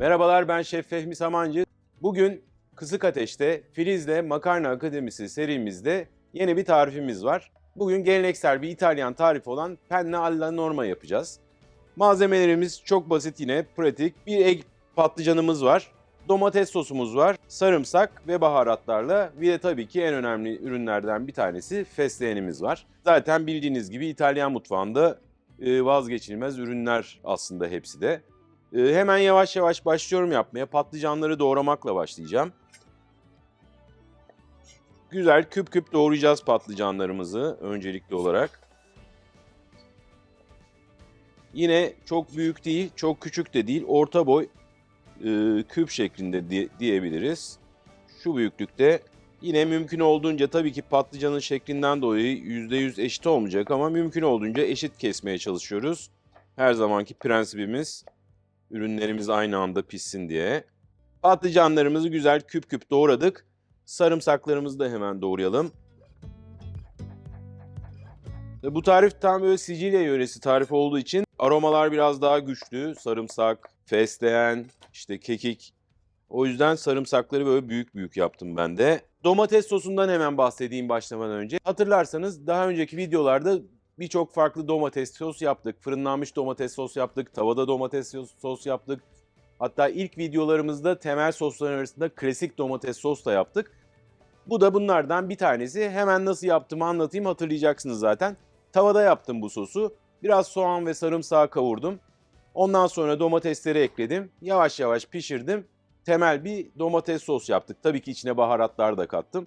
Merhabalar ben Şef Fehmi Samancı. Bugün Kısık Ateş'te Filiz'le Makarna Akademisi serimizde yeni bir tarifimiz var. Bugün geleneksel bir İtalyan tarifi olan penne alla norma yapacağız. Malzemelerimiz çok basit yine, pratik. Bir egg patlıcanımız var. Domates sosumuz var, sarımsak ve baharatlarla de tabii ki en önemli ürünlerden bir tanesi fesleğenimiz var. Zaten bildiğiniz gibi İtalyan mutfağında e, vazgeçilmez ürünler aslında hepsi de. E, Hemen yavaş yavaş başlıyorum yapmaya. Patlıcanları doğramakla başlayacağım. Güzel küp küp doğrayacağız patlıcanlarımızı öncelikli olarak. Yine çok büyük değil, çok küçük de değil, orta boy e, küp şeklinde di- diyebiliriz. Şu büyüklükte yine mümkün olduğunca tabii ki patlıcanın şeklinden dolayı %100 eşit olmayacak ama mümkün olduğunca eşit kesmeye çalışıyoruz. Her zamanki prensibimiz ürünlerimiz aynı anda pişsin diye. Patlıcanlarımızı güzel küp küp doğradık. Sarımsaklarımızı da hemen doğrayalım. Bu tarif tam böyle Sicilya yöresi tarifi olduğu için aromalar biraz daha güçlü. Sarımsak, fesleğen, işte kekik. O yüzden sarımsakları böyle büyük büyük yaptım ben de. Domates sosundan hemen bahsedeyim başlamadan önce. Hatırlarsanız daha önceki videolarda birçok farklı domates sos yaptık. Fırınlanmış domates sos yaptık. Tavada domates sos- yaptık. Hatta ilk videolarımızda temel sosların arasında klasik domates sos da yaptık. Bu da bunlardan bir tanesi. Hemen nasıl yaptığımı anlatayım hatırlayacaksınız zaten. Tavada yaptım bu sosu. Biraz soğan ve sarımsağı kavurdum. Ondan sonra domatesleri ekledim. Yavaş yavaş pişirdim. Temel bir domates sos yaptık. Tabii ki içine baharatlar da kattım.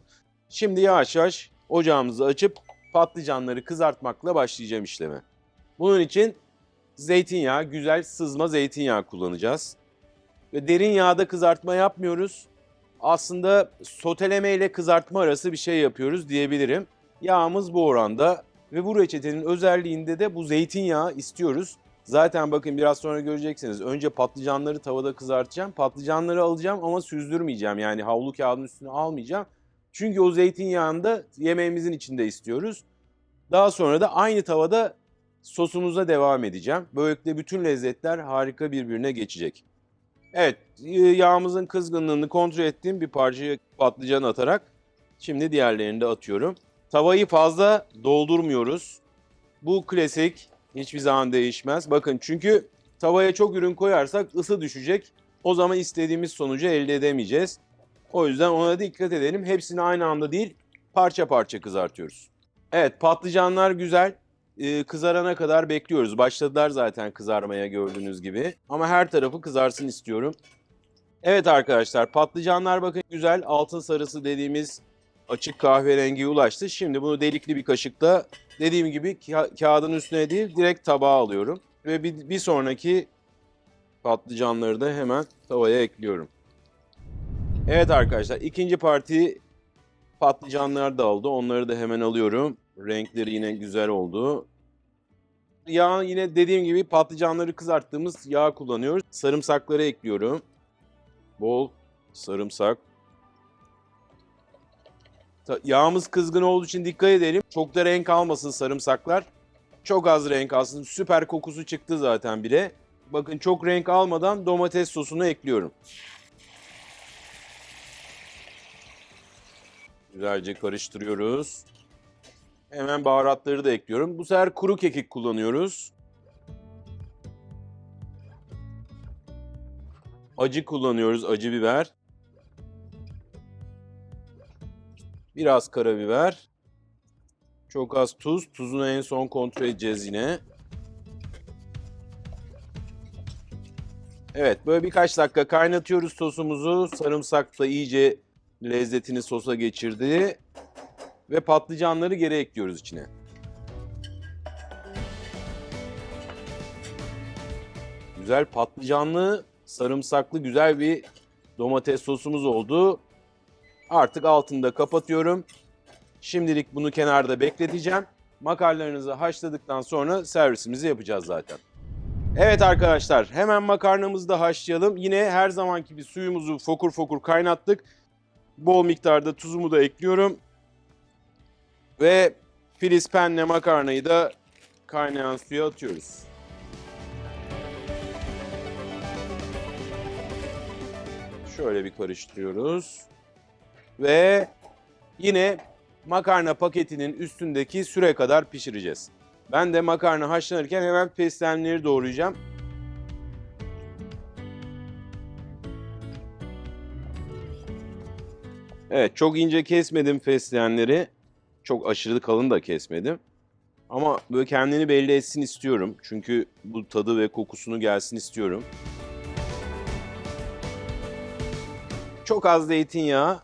Şimdi yavaş yavaş ocağımızı açıp patlıcanları kızartmakla başlayacağım işleme. Bunun için zeytinyağı, güzel sızma zeytinyağı kullanacağız. Ve derin yağda kızartma yapmıyoruz. Aslında soteleme ile kızartma arası bir şey yapıyoruz diyebilirim. Yağımız bu oranda ve bu reçetenin özelliğinde de bu zeytinyağı istiyoruz. Zaten bakın biraz sonra göreceksiniz. Önce patlıcanları tavada kızartacağım. Patlıcanları alacağım ama süzdürmeyeceğim. Yani havlu kağıdın üstüne almayacağım. Çünkü o zeytinyağını da yemeğimizin içinde istiyoruz. Daha sonra da aynı tavada sosumuza devam edeceğim. Böylelikle bütün lezzetler harika birbirine geçecek. Evet, e, yağımızın kızgınlığını kontrol ettiğim bir parçayı patlıcan atarak şimdi diğerlerini de atıyorum. Tavayı fazla doldurmuyoruz. Bu klasik, hiçbir zaman değişmez. Bakın çünkü tavaya çok ürün koyarsak ısı düşecek. O zaman istediğimiz sonucu elde edemeyeceğiz. O yüzden ona dikkat edelim. Hepsini aynı anda değil, parça parça kızartıyoruz. Evet, patlıcanlar güzel. Ee, kızarana kadar bekliyoruz. Başladılar zaten kızarmaya gördüğünüz gibi. Ama her tarafı kızarsın istiyorum. Evet arkadaşlar, patlıcanlar bakın güzel altın sarısı dediğimiz açık kahverengiye ulaştı. Şimdi bunu delikli bir kaşıkla dediğim gibi ka- kağıdın üstüne değil direkt tabağa alıyorum. Ve bir, bir sonraki patlıcanları da hemen tavaya ekliyorum. Evet arkadaşlar ikinci parti patlıcanlar da oldu. Onları da hemen alıyorum. Renkleri yine güzel oldu. Yağ yine dediğim gibi patlıcanları kızarttığımız yağ kullanıyoruz. Sarımsakları ekliyorum. Bol sarımsak. Yağımız kızgın olduğu için dikkat edelim. Çok da renk almasın sarımsaklar. Çok az renk alsın. Süper kokusu çıktı zaten bile. Bakın çok renk almadan domates sosunu ekliyorum. Güzelce karıştırıyoruz. Hemen baharatları da ekliyorum. Bu sefer kuru kekik kullanıyoruz. Acı kullanıyoruz, acı biber. Biraz karabiber. Çok az tuz. Tuzunu en son kontrol edeceğiz yine. Evet, böyle birkaç dakika kaynatıyoruz sosumuzu. Sarımsak da iyice lezzetini sosa geçirdi. Ve patlıcanları geri ekliyoruz içine. Güzel patlıcanlı, sarımsaklı güzel bir domates sosumuz oldu. Artık altını da kapatıyorum. Şimdilik bunu kenarda bekleteceğim. Makarnalarınızı haşladıktan sonra servisimizi yapacağız zaten. Evet arkadaşlar hemen makarnamızı da haşlayalım. Yine her zamanki gibi suyumuzu fokur fokur kaynattık. Bol miktarda tuzumu da ekliyorum. Ve filiz penne makarnayı da kaynayan suya atıyoruz. Şöyle bir karıştırıyoruz. Ve yine makarna paketinin üstündeki süre kadar pişireceğiz. Ben de makarna haşlanırken hemen fesleğenleri doğrayacağım. Evet çok ince kesmedim fesleğenleri. Çok aşırı kalın da kesmedim. Ama böyle kendini belli etsin istiyorum. Çünkü bu tadı ve kokusunu gelsin istiyorum. Çok az zeytinyağı.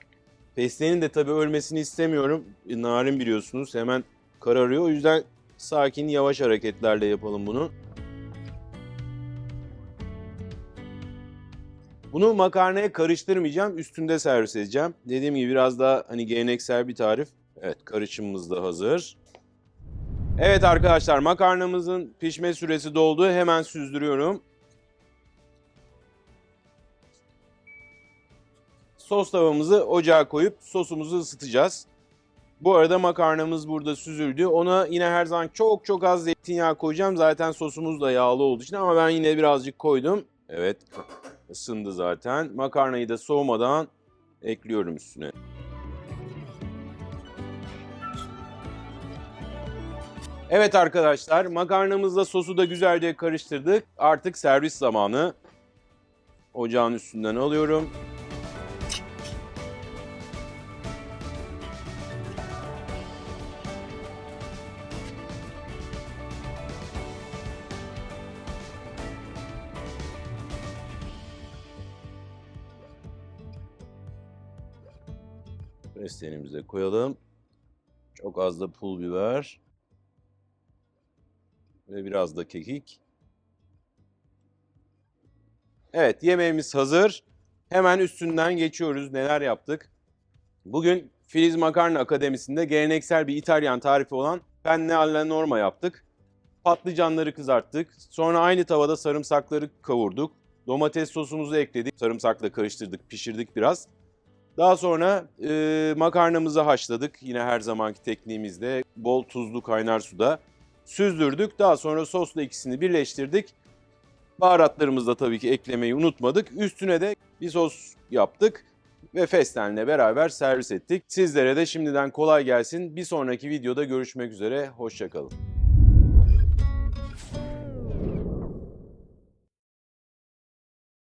Fesleğenin de tabii ölmesini istemiyorum. Narin biliyorsunuz hemen kararıyor. O yüzden sakin yavaş hareketlerle yapalım bunu. Bunu makarnaya karıştırmayacağım. Üstünde servis edeceğim. Dediğim gibi biraz daha hani geleneksel bir tarif. Evet karışımımız da hazır. Evet arkadaşlar makarnamızın pişme süresi doldu. Hemen süzdürüyorum. Sos tavamızı ocağa koyup sosumuzu ısıtacağız. Bu arada makarnamız burada süzüldü. Ona yine her zaman çok çok az zeytinyağı koyacağım. Zaten sosumuz da yağlı olduğu için ama ben yine birazcık koydum. Evet ısındı zaten. Makarnayı da soğumadan ekliyorum üstüne. Evet arkadaşlar makarnamızla sosu da güzelce karıştırdık. Artık servis zamanı. Ocağın üstünden alıyorum. Fesleğenimizi de koyalım. Çok az da pul biber. Ve biraz da kekik. Evet yemeğimiz hazır. Hemen üstünden geçiyoruz. Neler yaptık? Bugün Filiz Makarna Akademisi'nde geleneksel bir İtalyan tarifi olan penne alla norma yaptık. Patlıcanları kızarttık. Sonra aynı tavada sarımsakları kavurduk. Domates sosumuzu ekledik. Sarımsakla karıştırdık, pişirdik biraz. Daha sonra e, makarnamızı haşladık. Yine her zamanki tekniğimizde bol tuzlu kaynar suda süzdürdük. Daha sonra sosla ikisini birleştirdik. Baharatlarımızı da tabii ki eklemeyi unutmadık. Üstüne de bir sos yaptık ve fesleğenle beraber servis ettik. Sizlere de şimdiden kolay gelsin. Bir sonraki videoda görüşmek üzere. Hoşçakalın.